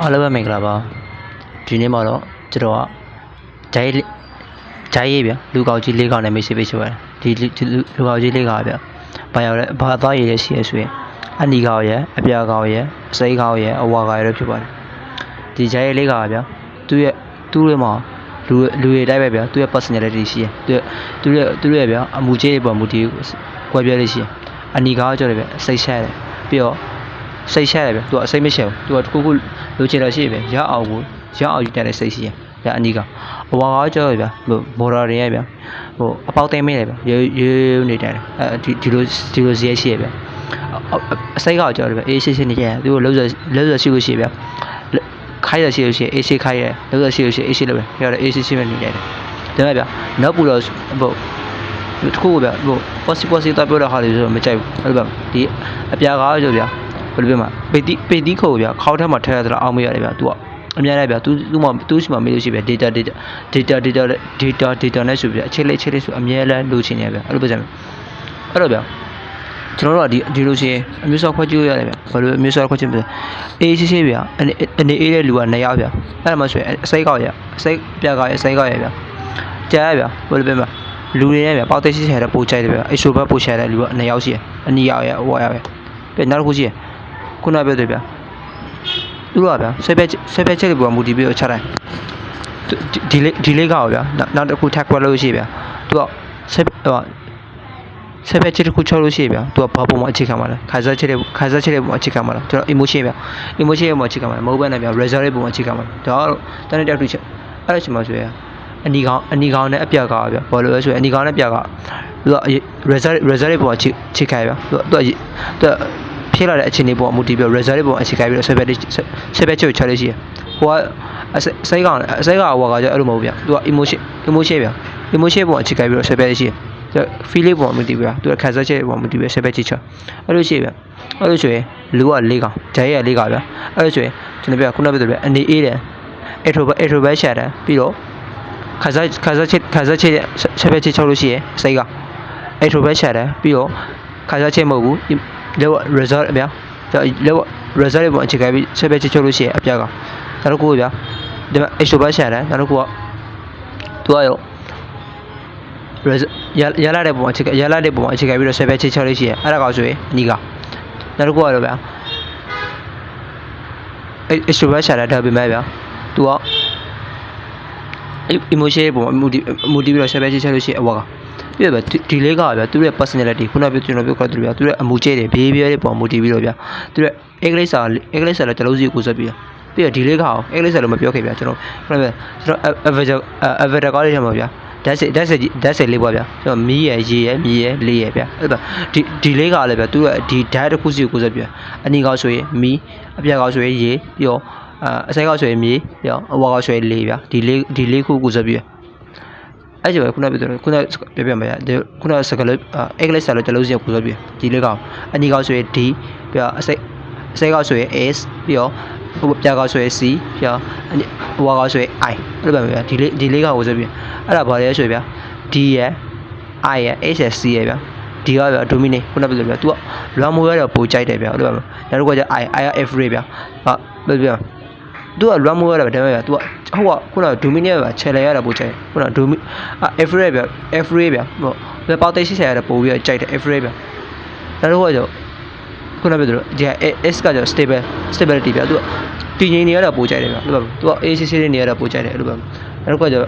အားလုံးပဲမင်္ဂလာပါဒီနေ့မှာတော့ကျွန်တော်ကဂျိုင်းဂျိုင်းရေးဗျလူကောင်ကြီးလေးကောင်နဲ့မိတ်ဆွေပေးချင်ပါတယ်ဒီလူလူကောင်ကြီးလေးကောင်ဗျဘာရောက်လဲဘာသွားရည်လဲရှိရဆိုရင်အနီကောင်ရဲ့အပြာကောင်ရဲ့အစိမ်းကောင်ရဲ့အဝါကောင်ရဲ့ဖြစ်ပါတယ်ဒီဂျိုင်းရေးလေးကောင်ဗျသူ့ရဲ့သူ့ရဲ့မှာလူလူတွေတိုင်းပဲဗျသူ့ရဲ့ personality ရှိရသူ့သူ့ရဲ့သူ့ရဲ့ဗျအမူကျေးတွေပေါ်မူတည်ကွဲပြားလေးရှိရအနီကောင်ကကြောက်တယ်ဗျစိတ်ဆက်တယ်ပြီးတော့ စိတ်ရှက်တယ်ဗျသူကအစိတ်မရှက်ဘူးသူကတစ်ခုခုလိုချင်တော့ရှိပဲရအောင်ကိုရအောင်ယူတဲ့စိတ်ရှိရဗျအနီးကအဝါကားကြောက်ဗျဟိုမော်ဒယ်တွေရဗျဟိုအပေါက်သိမ်းမဲတယ်ဗျရေရေနေတယ်အဲဒီဒီလိုဒီလိုဇီးရှိရဗျအစိတ်ကောက်ကြောက်တယ်ဗျအေးရှင်းရှင်းနေကြသူကလုံးစလုံးစရှိလို့ရှိဗျခိုင်းရရှိလို့ရှိအေးရှိခိုင်းရလုံးစရှိလို့ရှိအေးရှိလို့ပဲပြောတယ်အေးရှိရှိပဲနေတယ်ဒါပေမဲ့ဗျနောက်ပူတော့ဟိုတခုဗျဟို possible possible တော့ပြောတဲ့ဟာတွေဆိုမကြိုက်ဘူးအဲ့လိုဗျဒီအပြာကားကြောက်ဗျ ဘယ်လိုပြောမှာပေတိပေတိခုတ်ဗျခေါင်းထဲမှာထည့်ရတဲ့အောင်မရတယ်ဗျ तू ကအများနဲ့ဗျ तू သူ့မှာသူ့ရှိမှာမေးလို့ရှိဗျ data data data data data data နဲ့ဆိုဗျအချက်လေးအချက်လေးဆိုအများလဲလိုချင်နေဗျအဲ့လိုပဲကြမ်းအဲ့တော့ဗျကျွန်တော်တို့ကဒီဒီလိုရှိရင်အမျိုးအစားခွဲကြည့်ရတယ်ဗျဘာလို့အမျိုးအစားခွဲကြည့်မလဲအေးရှိရှိဗျအနေအနေအေးတဲ့လူက2ယောက်ဗျအဲ့ဒါမှဆိုရင်အစိတ်ကောက်ရအစိတ်ပြကောက်ရအစိတ်ကောက်ရဗျကြားရဗျဘာလို့ပြောမှာလူတွေနဲ့ဗျပေါက်သိရှိရတဲ့ပို့ချိုက်တယ်ဗျအိဆိုဘတ်ပို့ချိုက်တဲ့လူက2ယောက်ရှိရအနီယောက်ရဟိုယောက်ရပြနောက်တစ်ခုရှိရ ခုနပြောတယ်ဗျသူတို့ကဗျဆွဲပဲဆွဲပဲချက်တွေပေါ်မူတည်ပြီးတော့ချတိုင်းဒီလေးဒီလေးကောက်ဗျနောက်တစ်ခုထပ်ခွဲလို့ရှိဗျသူကဆက်ဟိုဆက်ပဲချက်တစ်ခုချလို့ရှိဗျသူကဘာပုံမှာအခြေခံမှာလဲခါစားချက်တွေခါစားချက်တွေပုံမှာအခြေခံမှာလားကျွန်တော် emotion ဗျ emotion ပုံမှာအခြေခံမှာမဟုတ်ဘဲနဲ့ဗျ result တွေပုံမှာအခြေခံမှာဒါတော့တန်းတဲ့တက်တူချက်အဲ့ဒါချိန်မှာဆိုရင်အနီကောင်အနီကောင်နဲ့အပြက်ကောင်ဗျဘာလို့လဲဆိုရင်အနီကောင်နဲ့ပြက်ကသူက result result တွေပုံမှာအခြေခံဗျသူကသူကသူက ဖြစ်လာတဲ့အခြေအနေပေါ်မူတည်ပြီး result တွေပေါ်အခြေခံပြီးတော့ survey ဆယ်ဘက်ချုပ်ချလေးရှိရဟိုကအစိတ်ကောင်အစိတ်ကောင်ဟိုကကြအဲ့လိုမဟုတ်ဗျသူက emotion emotion ဗျ emotion ပေါ်အခြေခံပြီးတော့ဆယ်ဘက်ရှိရသူ feeling ပေါ်မူတည်ပြီးသူကခံစားချက်ပေါ်မူတည်ပြီးဆယ်ဘက်ချချအဲ့လိုရှိဗျအဲ့လိုဆိုရင်လူက၄ကောင်ဂျိုင်းရ၄ကောင်ဗျအဲ့လိုဆိုရင်ကျွန်တော်ပြခုနပြောတယ်ဗျအနေအေးတယ် introvert introvert ရှာတယ်ပြီးတော့ခါစားခါစားချက်ခါစားချက်ဆယ်ဘက်ချချလို့ရှိရစိတ်က introvert ရှာတယ်ပြီးတော့ခါစားချက်မဟုတ်ဘူး လော result ဗျာလော result တွေပေါ်အခြေခံပြီးဆက်ပဲချချုပ်လို့ရှိရင်အပြားကနောက်တစ်ခုဗျာဒီမှာ extrovert ရှာတယ်နောက်တစ်ခုကသူကရော result ရလာတဲ့ပုံအခြေခံရလာတဲ့ပုံအခြေခံပြီးတော့ဆက်ပဲချချုပ်လို့ရှိရင်အဲ့ဒါကောဆိုရင်အနီးကနောက်တစ်ခုကတော့ဗျာ extrovert ရှာတယ်ဒါပေမဲ့ဗျာသူက emotion ပုံမူတည်မူတည်ပြီးတော့ဆက်ပဲချချုပ်လို့ရှိရင်အဝါက ပြည့်ပဲဒီလေးကဗျာသူရဲ့ personality ခုနပြောကျွန်တော်ပြောခဲ့တယ်ဗျာသူရဲ့အမူကျဲတွေ behavior တွေပေါ်မူတည်ပြီးတော့ဗျာသူရဲ့ English စာ English စာလည်းတစ်လုံးစီကိုစပ်ပြီးပြီးတော့ဒီလေးကအောင် English စာလို့မပြောခဲ့ဗျာကျွန်တော်ခုနပြောကျွန်တော် avatar avatar ကားလေးထဲမှာဗျာ that's it that's it that's it လေးပေါ့ဗျာကျွန်တော်မီးရယ်ရေရယ်မြေရယ်လေးရယ်ဗျာအဲ့ဒါဒီဒီလေးကလည်းဗျာသူကဒီ data တစ်ခုစီကိုစပ်ပြီးအနီကောက်ဆိုရင်မီးအပြက်ကောက်ဆိုရင်ရေပြီးတော့အစိမ်းကောက်ဆိုရင်မြေပြီးတော့အဝါကောက်ဆိုရင်လေဗျာဒီလေးဒီလေးခုကိုစပ်ပြီး အဲ့ကျပဲခုနပြောတယ်ခုနပြပြမယ်ခုနစကလေးအင်္ဂလိပ်စာလို့တလုံးစီကိုဆိုပြီးဒီလေးကောင်အနီကောင်ဆိုရင် D ပြီးတော့အစိအစိကောင်ဆိုရင် S ပြီးတော့ဟိုပြကောင်ဆိုရင် C ပြီးတော့ဟိုကောင်ဆိုရင် I အဲ့လိုပဲဗျာဒီလေးဒီလေးကောင်ကိုဆိုပြီးအဲ့ဒါဘာလဲဆိုရင်ဗျာ D ရယ် I ရယ် S ရယ် C ရယ်ဗျာဒီကဗျာ dominate ခုနပြောတယ်ဗျာ तू ကလွမ်းမိုးရတော့ပိုကြိုက်တယ်ဗျာဟုတ်တယ်ဗျာနောက်တစ်ခုကကျ I I ရ F ray ဗျာဟာဘယ်ဗျာသူကလွမ်းမိုးရတာဒါပေမဲ့သူက ဟိုကခုန dominate ပဲခြေလဲရတာပို့ကြိုက်ခုန domi f ray ဗျ f ray ဗျဟိုဘယ်ပေါက်သိရှိဆရာရတာပို့ပြီးကြိုက်တယ် f ray ဗျဒါတော့ဟိုကခုနပြောသလိုဒီ s ကကျ stable stability ဗျသူကတည်ငြိမ်နေရတာပို့ကြိုက်တယ်ဗျသူကသူက AC ဆေးနေရတာပို့ကြိုက်တယ်အဲ့လိုပဲနောက်တစ်ခုကကျ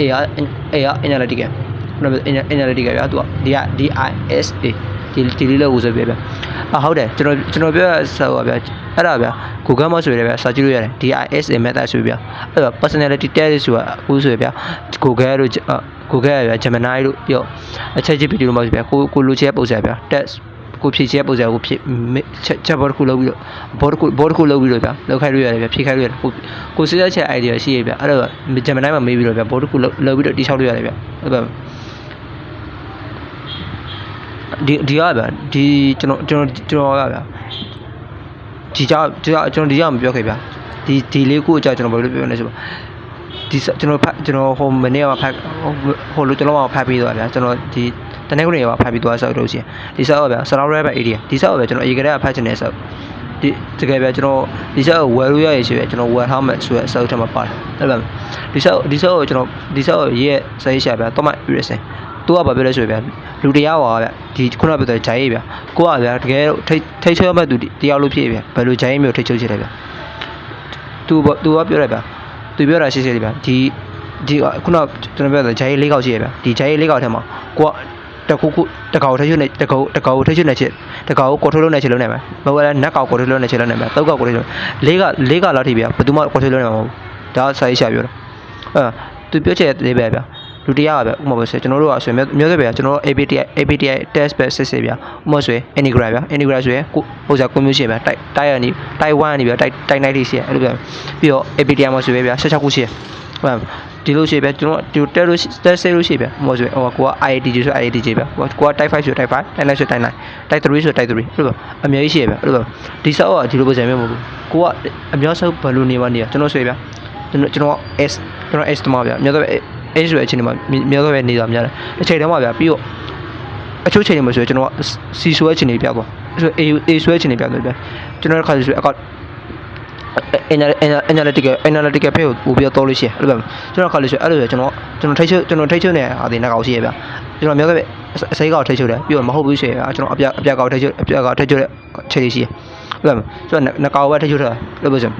A က A က analytical ခုနပြော analytical ဗျသူကဒီက DISA ဒီဒီလေးလောက်ဦးဆိုပြဗျအဟုတ်တယ်ကျွန်တော်ကျွန်တော်ပြောရဆောက်ပါဗျ အဲ့ဒါဗျ Google မှာဆိုရဗျစာကြည့်လို့ရတယ် DISA method ဆိုပြအဲ့တော့ personality test ဆိုတာအခုဆိုရဗျ Google တို့ Google ရဗျ Gemini တို့ပြီးတော့အချက် GPT တို့မှာဆိုဗျကိုကိုလိုချင်တဲ့ပုံစံဗျ test ကိုဖြည့်ချင်တဲ့ပုံစံကိုဖြည့်ချက်ချက်ဘောတစ်ခုလုပ်ပြီးတော့ဘောတစ်ခုဘောတစ်ခုလုပ်ပြီးတော့ဗျလောက်ခိုင်းလို့ရတယ်ဗျဖြည့်ခိုင်းလို့ရတယ်ကိုကိုစစ်တဲ့ချက် idea ရှိရဗျအဲ့တော့ Gemini မှာမေးပြီးတော့ဗျဘောတစ်ခုလုပ်ပြီးတော့တိချောက်လို့ရတယ်ဗျအဲ့ဒါဒီဒီကဗျဒီကျွန်တော်ကျွန်တော်ကျွန်တော်ကဗျ ဒီကြောင့်ကျွန်တော်ဒီကြောင့်မပြောခဲ့ဗျဒီဒီလေးခုအကြောင်းကျွန်တော်ဘယ်လိုပြောလဲဆိုတော့ဒီကျွန်တော်ဖတ်ကျွန်တော်ဟိုမနေ့ကဖတ်ဟိုလိုကျွန်တော်ကဖတ်ပြီးသွားဗျာကျွန်တော်ဒီတနေ့ကနေကဖတ်ပြီးသွားဆောက်လို့ရှိရင်ဒီဆောက်ကဗျာ surround area ဒီဆောက်ကဗျာကျွန်တော်အရင်ကတည်းကဖတ်ချင်တဲ့ဆောက်ဒီတကယ်ပဲကျွန်တော်ဒီဆက်ကိုဝယ်လို့ရရရှိပဲကျွန်တော်ဝယ်ထားမယ်ဆိုရဲအစုပ်ထက်မှာပါတယ်အဲ့ဒါဒီဆက်ဒီဆက်ကိုကျွန်တော်ဒီဆက်ကိုရေးရဲ့စာရေးရှာဗျာတော့မှယူရစင် သူကဘာပြောလဲဆိုရင်ဗျာလူတရားပါဗျာဒီခုနကပြောတဲ့ဂျိုင်းရေးဗျာကိုကဗျာတကယ်ထိထိချုံမဲ့သူတရားလို့ဖြစ်ဗျာဘယ်လိုဂျိုင်းရေးမျိုးထိချုံချစ်တယ်ဗျာသူသူကပြောတယ်ဗျာသူပြောတာရှိရှိလေးဗျာဒီဒီခုနကျွန်တော်ပြောတဲ့ဂျိုင်းရေး၄កောက်ရှိရဗျာဒီဂျိုင်းရေး၄កောက်ထဲမှာကိုကတခုခုတကောင်ထိချုံနေတကောင်တကောင်ထိချုံနေချစ်တကောင်ကိုထိုးလုံးနေချစ်လုံးနေမှာမဟုတ်လားနက်ကောင်ကိုထိုးလုံးနေချစ်လုံးနေမှာတောက်ကောင်ကိုထိုးလုံးလေးကလေးကလောက်ထိဗျာဘယ်သူမှကိုထိုးလုံးနေမှာမဟုတ်ဘူးဒါစာရေးရှာပြောတာအဲသူပြောချင်တဲ့လေးပဲဗျာ လူတရားကဗျဥပမာဆိုကျွန်တော်တို့ကဆိုရင်မျိုးသက်ပဲကျွန်တော်တို့ APTI APTI test ပဲစစ်စစ်ဗျဥပမာဆိုရင် Anigram ဗျ Anigram ဆိုရင်ကိုဟိုစားကွန်မြူရှင်ဗျတိုက်တိုက်ရနေတိုက်1နေဗျတိုက်တိုက်90ရှိရအဲ့လိုဗျပြီးတော့ APTI မှာဆိုရင်ဗျ16ခုရှိရဟုတ်ဒီလိုရှိဗျကျွန်တော်ဒီတက်လို့တက်ဆေးလို့ရှိဗျဥပမာဆိုရင်ဟိုကိုက IITJ ဆို IITJ ဗျကိုက type 5ဆို type 5 type 9ဆို type 9 type 3ဆို type 3အဲ့လိုအများကြီးရှိရဗျအဲ့လိုဒီဆောက်ကဒီလိုပုံစံမျိုးမဟုတ်ဘူးကိုကအများဆုံးဘယ်လိုနေမှနေရကျွန်တော်ဆိုရဗျကျွန်တော်ကျွန်တော် S ကျွန်တော် S တမဗျအများဆုံး အဲ့ဆိုတဲ့အချိန်မှာများတော့ပဲနေတာများတယ်အချိန်တည်းမှာဗျာပြီးတော့အချို့ချိန်တွေမှာဆိုရင်ကျွန်တော်ကစီဆွဲချိန်တွေပြကွာအဲ့ဆို A A ဆွဲချိန်တွေပြတယ်ဗျာကျွန်တော်ခါဆိုအကောက် analytical analytical ဖေးကိုပို့ပြီးတော့လို့ရှိရအဲ့လိုပဲကျွန်တော်ခါလို့ရှိအဲ့လိုကျွန်တော်ကျွန်တော်ထိတ်ချုပ်ကျွန်တော်ထိတ်ချုပ်နေအားဒီနောက်ကောက်ရှိရဗျာကျွန်တော်များတော့အစိကောက်ထိတ်ချုပ်တယ်ပြီးတော့မဟုတ်ဘူးရှိရဗျာကျွန်တော်အပြအပြကောက်ထိတ်ချုပ်အပြကောက်ထိတ်ချုပ်တဲ့ချိန်လေးရှိရအဲ့လိုကျွန်တော်နှကောက်ပဲထိတ်ချုပ်တာလို့ပြောစမ်း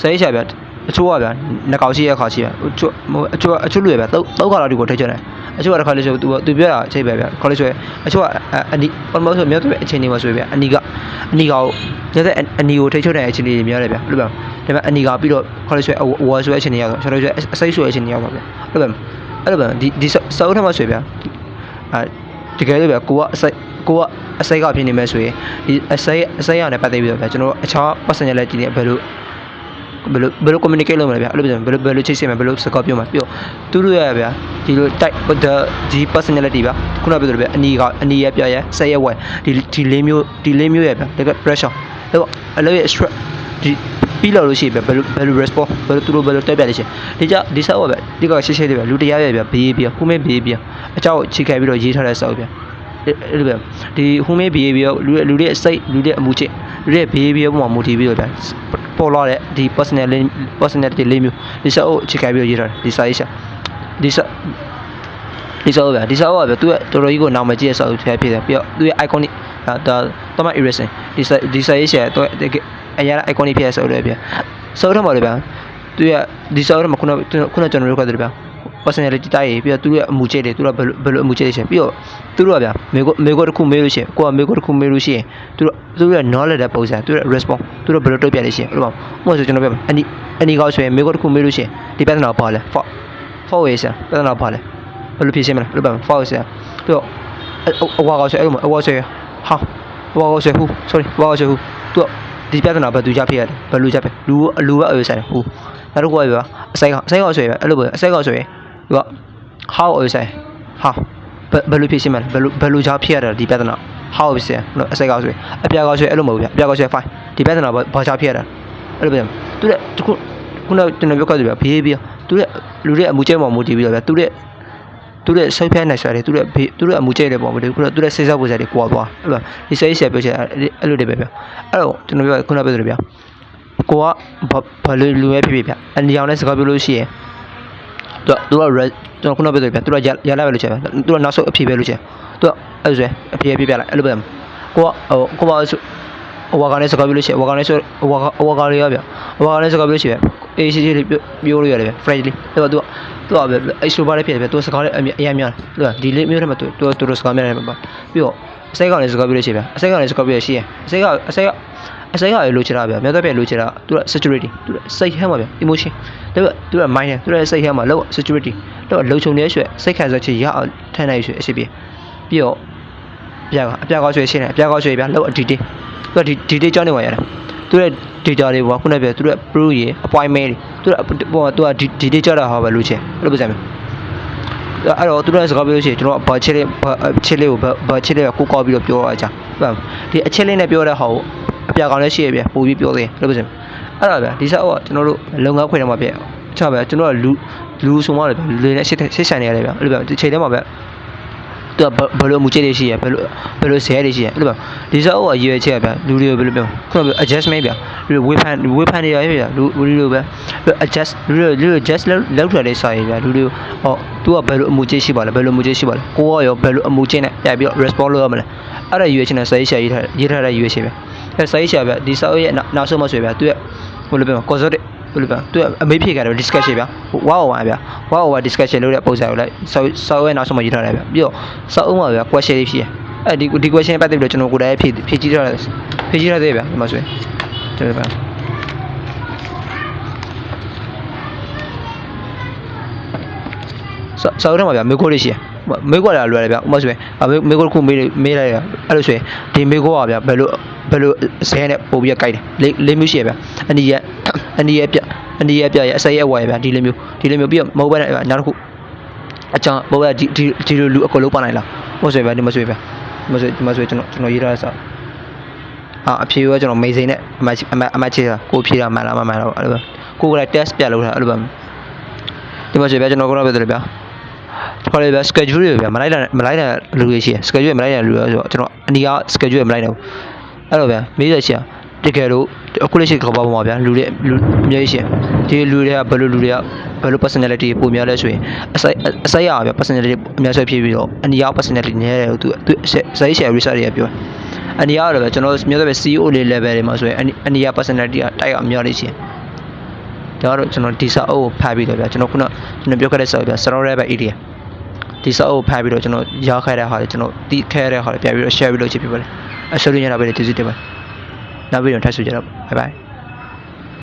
စိတ်ချဗျာ အချို့ကဗျာနှကောက်ရှိရခါရှိရအချို့အချို့အချို့လူရဗျာတော့တော့ခါတော့ဒီကိုထိတ်ချုပ်တယ်အချို့ကတစ်ခါလေးဆိုသူသူပြောတာအချိန်ပဲဗျာခေါ်လို့ဆိုရအချို့ကအနီ almost ဆိုမြောက်တဲ့အချိန်တွေမှာဆိုဗျာအနီကအနီကောရက်တဲ့အနီကိုထိတ်ချုပ်တဲ့အချိန်တွေများတယ်ဗျာအဲ့လိုဗျာဒါပေမဲ့အနီကပြီးတော့ခေါ်လို့ဆိုရအဝါဆိုတဲ့အချိန်တွေရောက်တော့ကျွန်တော်ဆိုအစိတ်ဆိုတဲ့အချိန်တွေရောက်တော့ဗျာအဲ့လိုဗျာအဲ့လိုဗျာဒီဒီစောက်ထမှာဆိုဗျာအဲတကယ်လို့ဗျာကိုကအစိတ်ကိုကအစိတ်ကဖြစ်နေမယ်ဆိုရင်ဒီအစိတ်အစိတ်ရနဲ့ပတ်သက်ပြီးတော့ဗျာကျွန်တော်အခြား passenger လည်းကြည့်နေဘယ်လို ဘယ်လိုဘယ်လို communicate လုပ်မလဲဗျာအဲ့လိုပြန်ဘယ်လိုဘယ်လိုချိတ်ဆက်မလဲဘယ်လိုစကားပြောမလဲပြီးတော့သူတို့ရဗျာဒီလို type ဒီ personality ဗျာခုနပြောသလိုဗျာအနီကအနီရပြရဆက်ရဝဲဒီဒီလေးမျိုးဒီလေးမျိုးရဗျာတကယ် pressure အဲ့တော့အလုပ်ရဲ့ stress ဒီပြီးလာလို့ရှိရင်ဗျာဘယ်လိုဘယ်လို response ဘယ်လိုသူတို့ဘယ်လိုတက်ပြလဲရှိဒီကြဒီဆောက်ဗျာဒီကရှေ့ရှေ့လေးဗျာလူတရားရဗျာဘေးဘေးခုမဲဘေးဘေးအကြောက်ချိခိုင်ပြီးတော့ရေးထားတဲ့ဆောက်ဗျာအဲ့လိုပဲဒီဟိုမဲဘေးဘေးလူလူရဲ့စိတ်လူရဲ့အမှုချစ်လူရဲ့ဘေးဘေးပုံမှာမူတည်ပြီးတော့ဗျာ ပေါ်လာတဲ့ဒီ personal personality လေးမျိုးဒီဆောက်ကိုချိခိုင်ပြီးတော့ရေးထားတယ်ဒီစာရေးရှာဒီဆောက်ဒီဆောက်ဗျာဒီဆောက်ကဗျာသူကတော်တော်ကြီးကိုနာမည်ကြီးတဲ့ဆောက်ဖြစ်ဖြစ်တယ်ပြီးတော့သူရဲ့ iconic ဒါတော့မ erasing ဒီစာဒီစာရေးရှာတော့အရာ iconic ဖြစ်ရဆောက်တယ်ဗျာဆောက်ထမှာလေဗျာသူကဒီဆောက်ထမှာခုနခုနကျွန်တော်တို့ကတည်းကဗျာ personality တိုက်ရပြီးတော့သူတို့ရဲ့အမှုချက်တွေသူတို့ဘယ်လိုဘယ်လိုအမှုချက်တွေရှင်ပြီးတော့သူတို့ကဗျာမေကိုမေကိုတစ်ခုမေးလို့ရှိရင်ကိုကမေကိုတစ်ခုမေးလို့ရှိရင်သူတို့သူတို့ရဲ့ knowledge တဲ့ပုံစံသူတို့ရဲ့ response သူတို့ဘယ်လိုတုံ့ပြန်လဲရှိရင်အဲ့လိုပေါ့ဥပမာဆိုကျွန်တော်ပြောအနီအနီကောက်ဆိုရင်မေကိုတစ်ခုမေးလို့ရှိရင်ဒီပြဿနာဘာလဲ for for ways ပြဿနာဘာလဲဘယ်လိုဖြေရှင်းမလဲအဲ့လိုပေါ့ for ways ပြီးတော့အဝါကောက်ဆိုအဲ့လိုအဝါဆိုဟာအဝါကောက်ဆိုဟူ sorry အဝါကောက်ဆိုဟူသူဒီပြဿနာဘယ်သူကြဖြစ်ရတယ်ဘယ်လိုကြဖြစ်လူလူပဲအရွယ်ဆိုင်ဟူနောက်တစ်ခုကပြောအစိုက်အစိုက်ကောက်ဆိုရင်အဲ့လိုပဲအစိုက်ကောက်ဆိုရင် သူက how အဆိုင်ဟာဘယ်လိုဖြစ်ရှင်းမလဲဘယ်လိုဘယ်လိုကြောင့်ဖြစ်ရတာဒီပြဿနာ how ဖြစ်ရှင်အစိတ်ကောက်ဆိုအပြာကောက်ဆိုအဲ့လိုမဟုတ်ဘူးဗျအပြာကောက်ဆို fine ဒီပြဿနာဘာကြောင့်ဖြစ်ရတာအဲ့လိုပြန်သူတဲ့ခုခုနကျွန်တော်ပြောခဲ့တယ်ဗျဘေးဘေးသူတဲ့လူတွေအမှုကျဲပေါ်မူတည်ပြီးတော့ဗျသူတဲ့သူတဲ့စိတ်ဖျက်နိုင်စွာတွေသူတဲ့သူတဲ့အမှုကျဲတဲ့ပေါ်မူတည်ခုနသူတဲ့စိတ်ဆောက်ပုံစံတွေကွာသွားအဲ့လိုဒီစိတ်ဆက်ပြောချင်အဲ့လိုတွေပဲဗျအဲ့တော့ကျွန်တော်ပြောခုနပြောတယ်ဗျကိုကဘာလို့လူရဲဖြစ်ဖြစ်ဗျအနီအောင်နဲ့စကားပြောလို့ရှိရင် သူကသူကကျွန်တော်ခုနပြောတယ်ဗျသူကရလာပဲလို့ချက်ဗျသူကနောက်ဆုံးအဖြေပဲလို့ချက်သူကအဲ့ဆိုအဖြေပြပြလိုက်အဲ့လိုပဲကိုကဟိုကိုကဝါကနေစကားပြောလို့ရှိရင်ဝါကနေဆိုဝါဝါကလေးရဗျဝါကနေစကားပြောလို့ရှိရင်အေးရှိရှိလေးပြောလို့ရတယ်ဗျ friendly အဲ့တော့သူကသူကဗျအဲ့ဆိုပါလေးဖြစ်တယ်ဗျသူစကားလေးအရင်များသူကဒီလေးမျိုးထဲမှာသူသူသူစကားများတယ်ဗျပြီးတော့အစိတ်ကလည်းစကားပြောလို့ရှိရင်ဗျအစိတ်ကလည်းစကားပြောရရှိရင်အစိတ်ကအစိတ်က အစိမ်းကလည်းလိုချင်တာဗျမြတ်တော့ပြလိုချင်တာသူက security သူကစိတ်ဟမ်းပါဗျ emotion သူကသူက mind သူကစိတ်ဟမ်းပါလောက် security တော့လုံခြုံနေတဲ့ရွှေစိတ်ခံစားချက်ရအောင်ထမ်းနိုင်ရွှေအရှိပြေပြီးတော့ပြကအပြကောက်ရွှေရှင်းတယ်အပြကောက်ရွှေဗျလောက်အဒီတေးသူကဒီဒီတေးကြောင်းနေပါရတယ်သူရဲ့ data တွေပေါ့ခုနကပြသူရဲ့ pro ရေ appointment တွေသူကဟိုသူကဒီဒီတေးကြောတာဟာပဲလို့ချင်အဲ့လိုပြစမ်းမယ်အဲ့တော့သူတို့စကားပြောလို့ရှိရင်ကျွန်တော်ဘာချက်လေးဘာချက်လေးကိုဘာချက်လေးကိုကောက်ပြီးတော့ပြောရကြဟုတ်ဒီအချက်လေးနဲ့ပြောတဲ့ဟာကိုအ ပြာကောင်လည်းရှိရဗျပို့ပြီးပြောသေးတယ်လို့ပြောစမ်းအဲ့ဒါဗျဒီဆောက်ကကျွန်တော်တို့လုံငန်းခွေထဲမှာပြချဗျကျွန်တော်ကလူလူဆိုမှလည်းလူနဲ့ရှစ်ရှစ်ဆိုင်နေရတယ်ဗျအဲ့လိုဗျဒီချိန်ထဲမှာဗျသူကဘယ်လိုအမှုချစ်တွေရှိရဘယ်လိုဘယ်လိုဇဲတွေရှိရအဲ့လိုဒီစာအုပ်ကရွယ်ချက်ကဗျလူတွေကိုဘယ်လိုပြောခုနက adjustment ဗျလူတွေဝေဖန်ဝေဖန်နေရဗျလူလူတွေပဲ adjust လူတွေလူတွေ just လောက်ထွက်တဲ့စာရေးဗျလူတွေဟောသူကဘယ်လိုအမှုချစ်ရှိပါလဲဘယ်လိုအမှုချစ်ရှိပါလဲကိုကရောဘယ်လိုအမှုချစ်နဲ့ပြပြီးတော့ respond လုပ်ရမလဲအဲ့ဒါရွယ်ချင်တဲ့စာရေးဆရာရေးထားရေးထားတဲ့ရွယ်ချင်ဗျ အဲစာရေးဆရာဗျဒီစာအုပ်ရဲ့နောက်ဆုံးမဆိုဗျသူကဘယ်လိုပြော consultant ဘယ်လိုပြောသူအမေးဖြေကြတယ် discussion ဗျဝါဝါဗျဝါဝါ discussion လုပ်တဲ့ပုံစံကိုလိုက်စောစောရဲနောက်ဆုံးမှရေးထားတယ်ဗျပြီးတော့စောအုံးပါဗျ question လေးဖြေအဲ့ဒီဒီ question ပတ်သက်ပြီးတော့ကျွန်တော်ကိုယ်တိုင်ဖြေဖြေကြည့်ထားတယ်ဖြေကြည့်ထားသေးဗျဒီမှာဆိုရင်ကျွန်တော်ဗျစောစောရဲမှာဗျမေးခွန်းလေးရှိတယ်မေးခွန်းလာလွယ်တယ်ဗျဥပမာဆိုရင်မေးခွန်းခုမေးမေးလိုက်ရအဲ့လိုဆိုရင်ဒီမေးခွန်းပါဗျဘယ်လို ဘယ်လိုဇဲနဲ့ပို့ပြီးကြိုက်တယ်လေးလေးမျိုးရှိရဗျအနီးရအနီးရပြအနီးရပြရအစိရဝါရဗျဒီလိုမျိုးဒီလိုမျိုးပြီးတော့မဟုတ်ဘဲနဲ့နောက်တစ်ခုအချောင်းဘောဗျဒီဒီဒီလိုလူအကုန်လုံးပါနိုင်လားဟုတ်ဆိုဗျဒီမဆိုဗျဒီမဆိုဒီမဆိုကျွန်တော်ကျွန်တော်ရေးထားတဲ့စာအာအဖြေရောကျွန်တော်မေးစိန်နဲ့အမအမအမချေတာကိုဖြေတာမှန်လားမမှန်လားအဲ့လိုကိုကလည်း test ပြလုပ်တာအဲ့လိုပဲဒီမဆိုဗျကျွန်တော်ကတော့ပြောတယ်ဗျာခေါ်လေဗျ schedule တွေဗျမလိုက်တာမလိုက်တာလူတွေရှိတယ် schedule မလိုက်တာလူတွေဆိုတော့ကျွန်တော်အနီးက schedule မလိုက်နိုင်ဘူး အဲ့တော့ဗျမေးရရှိတကယ်လို့အခုလက်ရှိခေါ်ပါပါဗျာလူတွေလူအများကြီးရှိဒီလူတွေကဘယ်လိုလူတွေကဘယ်လို personality ပုံများလဲဆိုရင်အစိုက်အစိုက်ရဗျ personality အများဆုံးဖြစ်ပြီးတော့အနီးက personality နည်းတယ်သူသူစိုက် share research တွေကပြောအနီးကတော့ဗျကျွန်တော်မျိုးတော့ပဲ CEO လေး level တွေမှာဆိုရင်အနီးက personality ကတိုက်အများလေးရှိတယ်ဒါတော့ကျွန်တော်ဒီစာအုပ်ကိုဖတ်ပြီးတော့ဗျာကျွန်တော်ခုနကျွန်တော်ပြောခဲ့တဲ့စာအုပ်ဗျာ surround area area ဒီစာအုပ်ဖတ်ပြီးတော့ကျွန်တော်ရောက်ခဲ့တဲ့ဟာတွေကျွန်တော်တီးခဲတဲ့ဟာတွေပြပြီးတော့ share ပြီးလုပ်ချင်ပြပါတ ယ်အဆိုရင်းရတာပဲကျေးဇူးတင်ပါတယ်နောက်ပြီးတော့ထပ်ဆိုကြတော့ bye bye